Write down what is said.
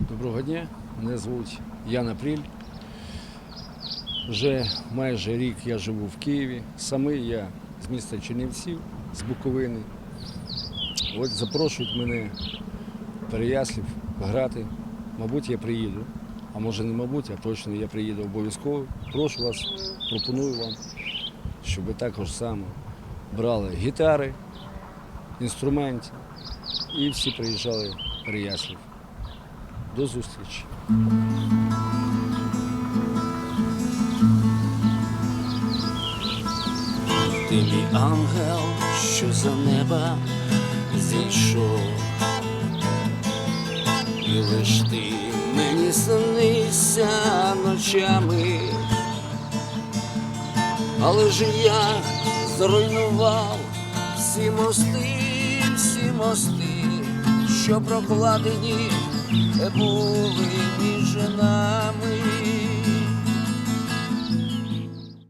Доброго дня, мене звуть Ян Апріль. Вже майже рік я живу в Києві. Самий я з міста Чернівців, з Буковини. От запрошують мене Переяслів грати. Мабуть, я приїду. А може не мабуть, а точно я приїду обов'язково. Прошу вас, пропоную вам, щоб також саме брали гітари, інструменти і всі приїжджали в Переяслів. До зустрічі. Ти мій ангел, що за неба зійшов, і лиш ти мені снися ночами, але ж я зруйнував всі мости, всі мости, що прокладені були між нами.